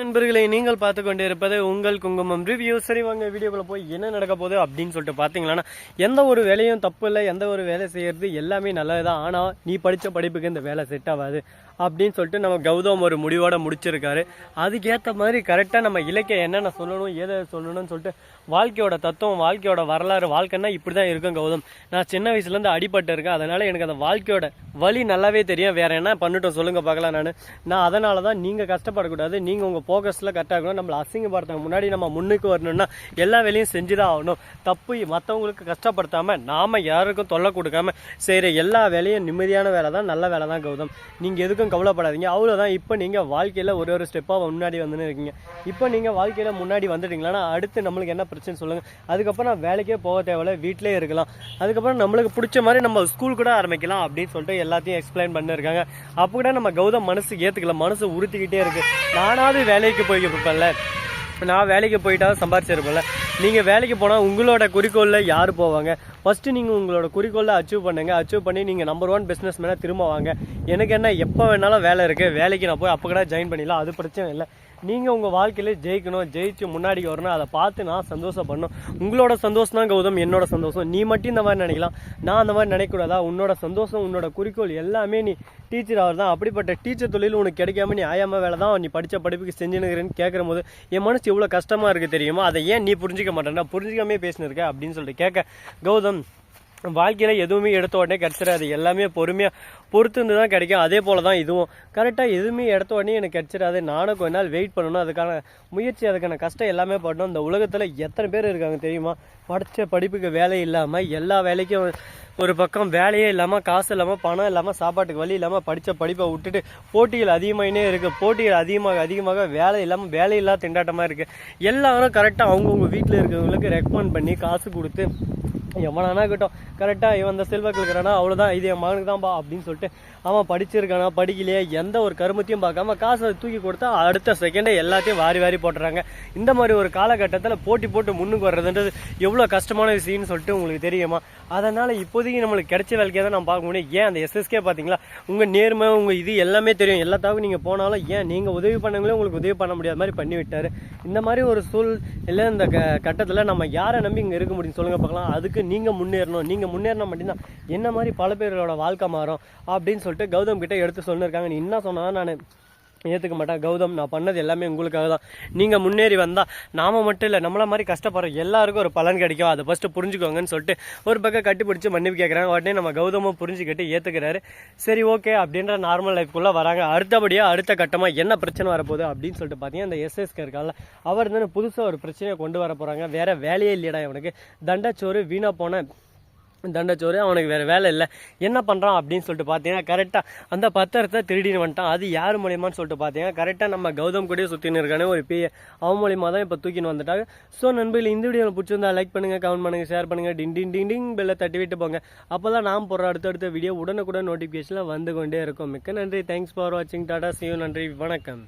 நண்பர்களை நீங்கள் பார்த்து கொண்டு இருப்பது உங்கள் குங்குமம் ரிவ்யூ சரி வாங்க வீடியோக்குள்ள போய் என்ன நடக்க போகுது அப்படின்னு சொல்லிட்டு பார்த்தீங்களன்னா எந்த ஒரு வேலையும் தப்பு இல்லை எந்த ஒரு வேலை செய்யறது எல்லாமே நல்லது தான் ஆனால் நீ படித்த படிப்புக்கு இந்த வேலை செட் ஆகாது. அப்படின்னு சொல்லிட்டு நம்ம கௌதம் ஒரு முடிவோட முடிச்சிருக்காரு. அதுக்கேற்ற மாதிரி கரெக்டாக நம்ம இலக்கியம் என்னென்ன சொல்லணும் ஏதை சொல்லணும்னு சொல்லிட்டு வாழ்க்கையோட தத்துவம் வாழ்க்கையோட வரலாறு வாழ்க்கைன்னா இப்படி தான் இருக்கும் கௌதம். நான் சின்ன வயசுலேருந்து அடிபட்டு இருக்கேன். அதனால எனக்கு அந்த வாழ்க்கையோட வழி நல்லாவே தெரியும். வேற என்ன பண்ணிட்டோம் சொல்லுங்க பார்க்கலாம் நான். நான் அதனால தான் நீங்கள் கஷ்டப்படக்கூடாது நீங்கள் உங்கள் ஃபோக்கஸில் கரெக்டாக இருக்கணும். நம்மளை அசிங்கப்படுத்தாங்க முன்னாடி நம்ம முன்னுக்கு வரணும்னா எல்லா வேலையும் செஞ்சு தான் ஆகணும். தப்பு மற்றவங்களுக்கு கஷ்டப்படுத்தாமல் நாம் யாருக்கும் தொல்லை கொடுக்காம செய்கிற எல்லா வேலையும் நிம்மதியான வேலை தான் நல்ல வேலை தான் கௌதம். நீங்கள் எதுக்கும் கவலைப்படாதீங்க. அவ்வளோதான் இப்போ நீங்கள் வாழ்க்கையில் ஒரு ஒரு ஸ்டெப்பாக முன்னாடி வந்துன்னு இருக்கீங்க இப்போ நீங்கள் வாழ்க்கையில் முன்னாடி வந்துட்டீங்களா அடுத்து நம்மளுக்கு என்ன பிரச்சனை சொல்லுங்கள் அதுக்கப்புறம் நான் வேலைக்கே போக தேவையில்ல. வீட்டிலே இருக்கலாம். அதுக்கப்புறம் நம்மளுக்கு பிடிச்ச மாதிரி நம்ம ஸ்கூல் கூட ஆரம்பிக்கலாம் அப்படின்னு சொல்லிட்டு எல்லாத்தையும் எக்ஸ்பிளைன் பண்ணிருக்காங்க. அப்போ கூட நம்ம கௌதம் மனசு ஏற்றுக்கல மனசு உறுத்திக்கிட்டே இருக்குது நானாவது வேலைக்கு போய்க்கப்பல நான் வேலைக்கு போயிட்டா சம்பாரிச்சிருப்பேன்ல. நீங்கள் வேலைக்கு போனால் உங்களோட குறிக்கோளில் யார் போவாங்க? ஃபஸ்ட்டு நீங்கள் உங்களோட குறிக்கோளில் அச்சீவ் பண்ணுங்கள் அச்சீவ் பண்ணி நீங்கள் நம்பர் ஒன் பிஸ்னஸ் மேனாக திரும்ப வாங்க. எனக்கு என்ன எப்போ வேணாலும் வேலை இருக்குது வேலைக்கு நான் போய் அப்போ கூட ஜாயின் பண்ணிடலாம். அது பிரச்சனை இல்லை. நீங்கள் உங்கள் வாழ்க்கையில் ஜெயிக்கணும் ஜெயிச்சு முன்னாடி வரணும் அதை பார்த்து நான் சந்தோஷப்படணும். உங்களோட சந்தோஷம் தான் கௌதம் என்னோட சந்தோஷம். நீ மட்டும் இந்த மாதிரி நினைக்கலாம். நான் அந்த மாதிரி நினைக்கக்கூடாதா? உன்னோட சந்தோஷம் உன்னோட குறிக்கோள் எல்லாமே நீ டீச்சர் அவர் தான் அப்படிப்பட்ட டீச்சர் தொழில் உனக்கு கிடைக்காம நீ ஆயாம வேலை தான் நீ படித்த படிப்புக்கு செஞ்சுனுக்கிறேன்னு கேட்குற போது என் மனசு எவ்வளோ கஷ்டமாக இருக்குது தெரியுமா? அதை ஏன் நீ புரிஞ்சிக்க மாட்டேன்னா புரிஞ்சிக்காமே பேசினிருக்க அப்படின்னு சொல்லிட்டு கேட்க கௌதம் வாழ்க்கையில் எதுவுமே எடுத்த உடனே கிடச்சிடாது. எல்லாமே பொறுமையாக பொறுத்துருந்து தான் கிடைக்கும். அதே போல் தான் இதுவும் கரெக்டாக எதுவுமே எடுத்த உடனே எனக்கு கிடச்சிடாது. நானும் கொஞ்ச நாள் வெயிட் பண்ணணும். அதுக்கான முயற்சி அதுக்கான கஷ்டம் எல்லாமே பண்ணணும். இந்த உலகத்தில் எத்தனை பேர் இருக்காங்க தெரியுமா? படித்த படிப்புக்கு வேலை இல்லாமல் எல்லா வேலைக்கும் ஒரு பக்கம் வேலையே இல்லாமல் காசு இல்லாமல் பணம் இல்லாமல் சாப்பாட்டுக்கு வழி இல்லாமல் படித்த படிப்பை விட்டுட்டு போட்டிகள் அதிகமாகினே இருக்குது போட்டிகள் அதிகமாக அதிகமாக வேலை இல்லாமல் வேலையில்லா திண்டாட்டமாக இருக்குது எல்லாரும் கரெக்டாக அவங்கவுங்க வீட்டில் இருக்கிறவங்களுக்கு ரெக்கமெண்ட் பண்ணி காசு கொடுத்து எவனானா இருக்கட்டும் கரெக்டாக இவன் அந்த செல்வாக்கு இருக்கிறானா? அவ்வளோதான் இது என் மகனுக்கு தான்ப்பா அப்படின்னு சொல்லிட்டு அவன் படிச்சிருக்கானா படிக்கலையே எந்த ஒரு கருமத்தையும் பார்க்காம காசை தூக்கி கொடுத்தா அடுத்த செகண்டே எல்லாத்தையும் வாரி வாரி போட்டுறாங்க. இந்த மாதிரி ஒரு காலகட்டத்தில் போட்டி போட்டு முன்னுக்கு வர்றதுன்றது எவ்வளோ கஷ்டமான விஷயம்னு சொல்லிட்டு உங்களுக்கு தெரியுமா? அதனால் இப்போதைக்கு நம்மளுக்கு கிடைச்ச வேலைக்கே தான் நான் பார்க்க முடியும். ஏன் அந்த எஸ்எஸ்கே பார்த்தீங்களா? உங்கள் நேர்மை உங்கள் இது எல்லாமே தெரியும். எல்லாத்தாவும் நீங்கள் போனாலும் ஏன் நீங்கள் உதவி பண்ணவங்களே உங்களுக்கு உதவி பண்ண முடியாத மாதிரி பண்ணி விட்டார்? இந்த மாதிரி ஒரு சூழ் இல்லை இந்த க கட்டத்தில் நம்ம யாரை நம்பி இங்கே இருக்க முடியும்? சொல்லுங்கள் பார்க்கலாம். அதுக்கு நீங்கள் முன்னேறணும் நீங்கள் முன்னேறினா மட்டும்தான். என்ன மாதிரி பல பேரோட வாழ்க்கை மாறும் அப்படின்னு சொல்லிட்டு கௌதம் கிட்ட எடுத்து சொல்லியிருக்காங்க நீ என்ன சொன்னால் நான் ஏற்றுக்க மாட்டேன் கௌதம் நான் பண்ணது எல்லாமே உங்களுக்காக தான். நீங்கள் முன்னேறி வந்தால் நாம மட்டும் இல்லை நம்மள மாதிரி கஷ்டப்படுற எல்லாருக்கும் ஒரு பலன் கிடைக்கும். அதை ஃபஸ்ட்டு புரிஞ்சுக்கோங்கன்னு சொல்லிட்டு ஒரு பக்கம் கட்டி பிடிச்சி மன்னிப்பு கேட்குறாங்க உடனே நம்ம கௌதமும் புரிஞ்சுக்கிட்டு ஏற்றுக்கிறாரு சரி ஓகே அப்படின்ற நார்மல் லைஃப்குள்ளே வராங்க. அடுத்தபடியாக அடுத்த கட்டமாக என்ன பிரச்சனை வரப்போகுது அப்படின்னு சொல்லிட்டு பார்த்தீங்கன்னா இந்த எஸ்எஸ்கே இருக்கால அவர் தானே புதுசாக ஒரு பிரச்சனையை கொண்டு வர போகிறாங்க வேறு வேலையே இல்லையடா இவனுக்கு. தண்டச்சோறு வீணாக போன தண்டச்சோறு அவனுக்கு வேறு வேலை இல்லை. என்ன பண்ணுறான் அப்படின்னு சொல்லிட்டு பார்த்தீங்கன்னா கரெக்டாக அந்த பத்திரத்தை திருடின்னு வந்துட்டான். அது யார் மூலியமான்னு சொல்லிட்டு பார்த்தீங்கன்னா கரெக்டாக நம்ம கௌதம் கூடயே சுற்றின்னு இருக்கானே ஒரு பி அவன் மூலியமாக தான் இப்போ தூக்கின்னு வந்துட்டாங்க. ஸோ நண்பர்கள் இந்த வீடியோ பிடிச்சிருந்தா லைக் பண்ணுங்கள் கமெண்ட் பண்ணுங்கள் ஷேர் பண்ணுங்கள் டிங் டிங் டிங் டிங் பெல்லை தட்டி விட்டு போங்க. அப்போ தான் நாம் போடுற அடுத்தடுத்த வீடியோ உடனுக்குடன் நோட்டிஃபிகேஷனில் வந்து கொண்டே இருக்கும். மிக்க நன்றி. தேங்க்ஸ் ஃபார் வாட்சிங் டாடா சியூ நன்றி. வணக்கம்.